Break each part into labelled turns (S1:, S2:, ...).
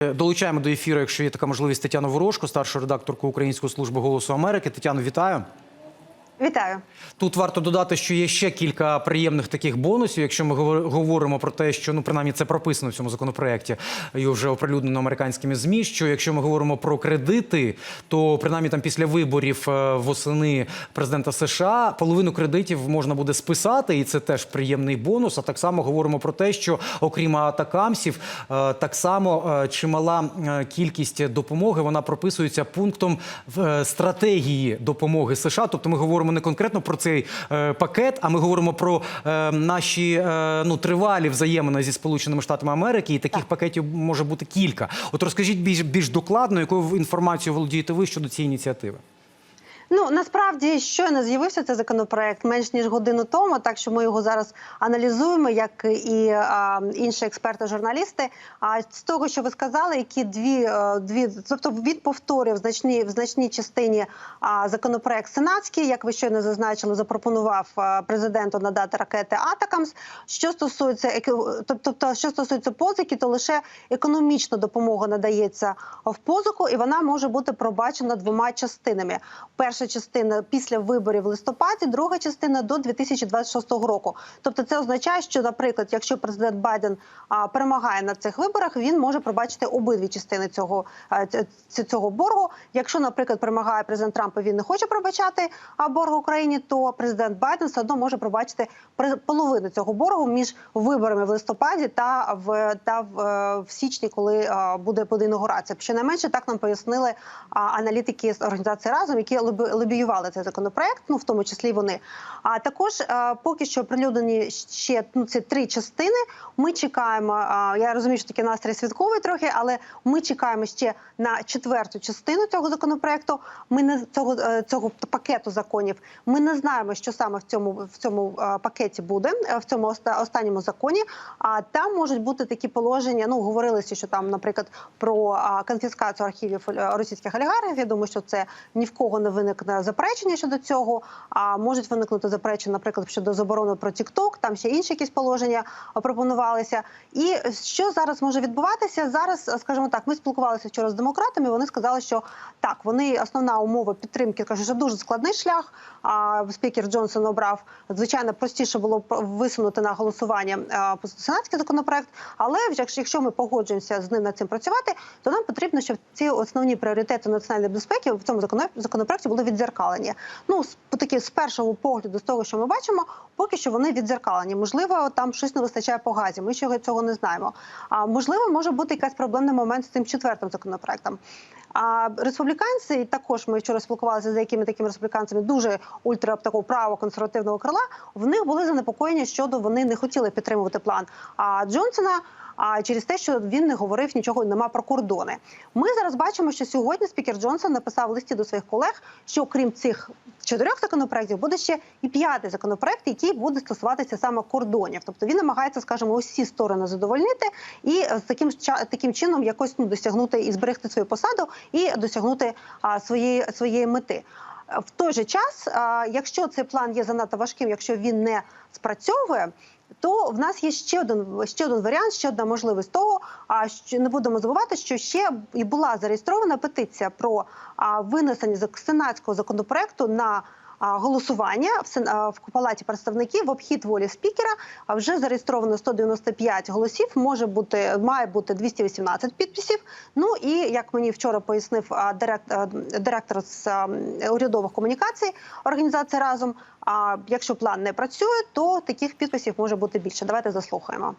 S1: Долучаємо до ефіру, якщо є така можливість, Тетяну Ворожко, старшу редакторку Української служби голосу Америки. Тетяно, вітаю.
S2: Вітаю.
S1: Тут варто додати, що є ще кілька приємних таких бонусів. Якщо ми говор- говоримо про те, що ну принаймні це прописано в цьому законопроекті, і вже оприлюднено американськими змі. Що якщо ми говоримо про кредити, то принаймні там після виборів е, восени президента США половину кредитів можна буде списати, і це теж приємний бонус. А так само говоримо про те, що окрім атакамсів, е, так само е, чимала кількість допомоги вона прописується пунктом стратегії допомоги США. Тобто ми говоримо не конкретно про цей е, пакет, а ми говоримо про е, наші е, ну тривалі взаємини зі Сполученими Штатами Америки, і таких пакетів може бути кілька. От розкажіть більш більш докладно, якою інформацією володієте ви щодо цієї ініціативи.
S2: Ну насправді щойно з'явився цей законопроект менш ніж годину тому, так що ми його зараз аналізуємо, як і а, інші експерти, журналісти. А з того, що ви сказали, які дві е, дві, тобто від повторів в значній в значній частині а, законопроект сенатський, як ви щойно зазначили, запропонував а, президенту надати ракети Атакамс. Що стосується тобто, що стосується позики, то лише економічна допомога надається в позику, і вона може бути пробачена двома частинами. Перша частина після виборів в листопаді, друга частина до 2026 року. Тобто, це означає, що, наприклад, якщо президент Байден перемагає на цих виборах, він може пробачити обидві частини цього, цього боргу. Якщо, наприклад, перемагає президент Трамп, і він не хоче пробачати борг Україні, то президент Байден все одно може пробачити половину цього боргу між виборами в листопаді та в та в, е, в січні, коли буде інаугурація. Щонайменше так нам пояснили аналітики з організації разом, які лобіювали цей законопроект, ну в тому числі вони. А також е, поки що прилюдені ще ну ці три частини. Ми чекаємо. Я розумію, що такий настрій святковий трохи, але ми чекаємо ще на четверту частину цього законопроекту. Ми не цього е, цього пакету законів. Ми не знаємо, що саме в цьому в цьому е, пакеті буде е, в цьому оста- останньому законі. А там можуть бути такі положення. Ну говорилося, що там, наприклад, про конфіскацію архівів е, російських олігархів. Я думаю, що це ні в кого не виникне заперечення щодо цього. А можуть виникнути заперечення, наприклад, щодо заборони про TikTok, Там ще інші якісь положення пропонувалися. І що зараз може відбуватися? Зараз, е, скажімо так, ми спілкувалися вчора з демократами. Вони сказали, що так, вони основна умова підтримки каже, що дуже складний шлях. А спікер Джонсон обрав звичайно простіше було висунути на голосування а, сенатський законопроект. Але якщо ми погоджуємося з ним над цим працювати, то нам потрібно, щоб ці основні пріоритети національної безпеки в цьому законо- законопроекті були віддзеркалені. Ну таки з першого погляду, з того, що ми бачимо, поки що вони віддзеркалені. Можливо, там щось не вистачає по газі. Ми ще цього не знаємо. А можливо, може бути якийсь проблемний момент з цим четвертим законопроектом. А республіканці і також ми вчора спілкувалися з деякими такими республіканцями, дуже ультра такого право-консервативного крила. В них були занепокоєння щодо вони не хотіли підтримувати план а Джонсона. А через те, що він не говорив нічого, нема про кордони. Ми зараз бачимо, що сьогодні спікер Джонсон написав листі до своїх колег, що крім цих чотирьох законопроєктів буде ще і п'ятий законопроект, який буде стосуватися саме кордонів. Тобто він намагається, скажімо, усі сторони задовольнити і з таким таким чином якось ну досягнути і зберегти свою посаду і досягнути а, своєї своєї мети. В той же час, якщо цей план є занадто важким, якщо він не спрацьовує. То в нас є ще один ще один варіант, ще одна можливість того. А що не будемо забувати, що ще і була зареєстрована петиція про винесення сенатського законопроекту на голосування в палаті представників в обхід волі спікера. А вже зареєстровано 195 голосів. Може бути має бути 218 підписів. Ну і як мені вчора пояснив директ, директор з урядових комунікацій організації разом. А якщо план не працює, то таких підписів може бути більше. Давайте заслухаємо.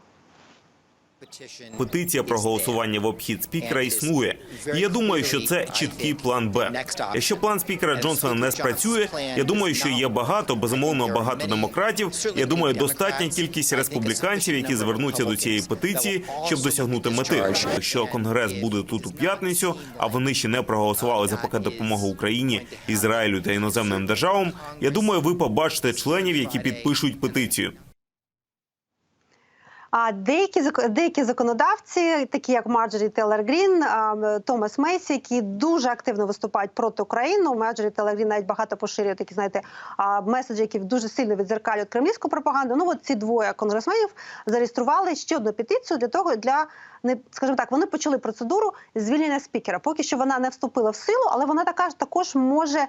S3: Петиція про голосування в обхід спікера існує. І я думаю, що це чіткий план Б. Якщо план спікера Джонсона не спрацює, я думаю, що є багато, безумовно, багато демократів. Я думаю, достатня кількість республіканців, які звернуться до цієї петиції, щоб досягнути мети. Якщо конгрес буде тут у п'ятницю, а вони ще не проголосували за пакет допомоги Україні, Ізраїлю та іноземним державам. Я думаю, ви побачите членів, які підпишуть петицію.
S2: А деякі деякі законодавці, такі як Марджорі Телер Грін, Томас Мейсі, які дуже активно виступають проти України. Марджорі Телер Грін навіть багато поширює такі, знаєте, меседжі, які дуже сильно відзеркалюють кремлівську пропаганду. Ну от ці двоє конгресменів зареєстрували ще одну петицію для того, для не скажімо так, вони почали процедуру звільнення спікера. Поки що вона не вступила в силу, але вона така також може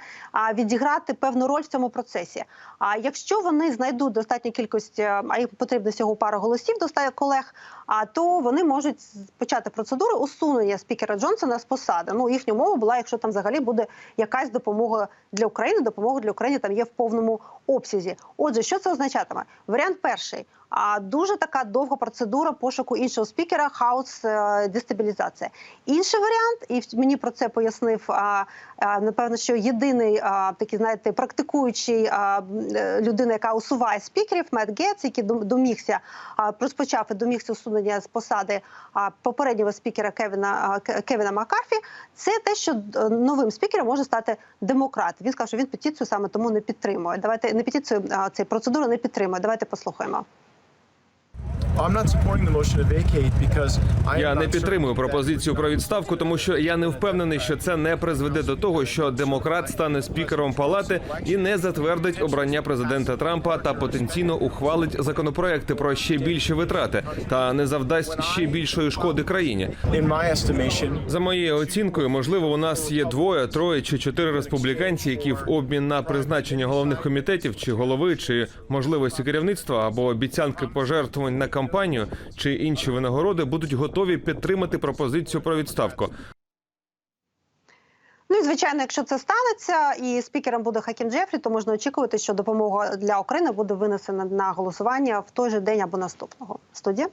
S2: відіграти певну роль в цьому процесі. А якщо вони знайдуть достатню кількість, а а їм потрібно всього пара голосів до ста колег, а то вони можуть почати процедуру усунення спікера Джонсона з посади. Ну їхня мова була, якщо там взагалі буде якась допомога для України. Допомога для України там є в повному обсязі. Отже, що це означатиме? Варіант перший. А дуже така довга процедура пошуку іншого спікера, хаос е, дестабілізація. Інший варіант, і мені про це пояснив напевно, що єдиний такий, знаєте, практикуючий е, людина, яка усуває спікерів, Мет Гетц, який домігся, розпочав і домігся усунення з посади попереднього спікера Кевіна Кевіна Маккарфі, це те, що е, новим спікером може стати демократ. Він сказав, що він петицію саме тому не підтримує. Давайте не петицію, а цей процедуру не підтримує. Давайте послухаємо.
S4: Я не підтримую пропозицію про відставку, тому що я не впевнений, що це не призведе до того, що демократ стане спікером палати і не затвердить обрання президента Трампа та потенційно ухвалить законопроекти про ще більші витрати та не завдасть ще більшої шкоди країні. За моєю оцінкою, можливо, у нас є двоє, троє чи чотири республіканці, які в обмін на призначення головних комітетів чи голови, чи можливості керівництва або обіцянки пожертвувань на кампанію чи інші винагороди будуть готові підтримати пропозицію про відставку.
S2: Ну і звичайно, якщо це станеться, і спікером буде Хакім Джефрі, то можна очікувати, що допомога для України буде винесена на голосування в той же день або наступного. Студія.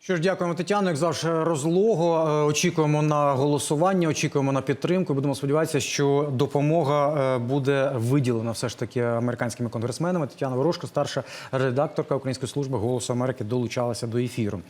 S1: Що ж, дякуємо, Тетяно. Як завжди, розлого. Е, Очікуємо на голосування, очікуємо на підтримку. Будемо сподіватися, що допомога е, буде виділена все ж таки американськими конгресменами. Тетяна Ворожко, старша редакторка Української служби Голосу Америки, долучалася до ефіру.